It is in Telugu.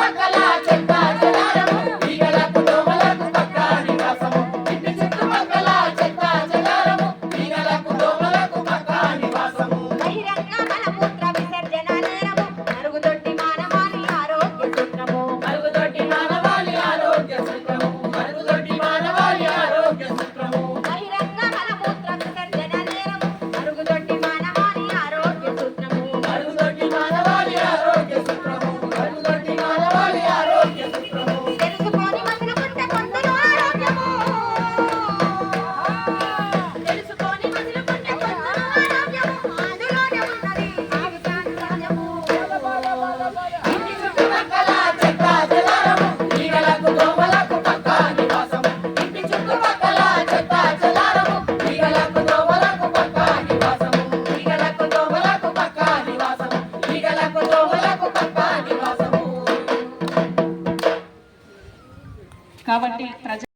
Bacalao. కాబట్టి ప్రజ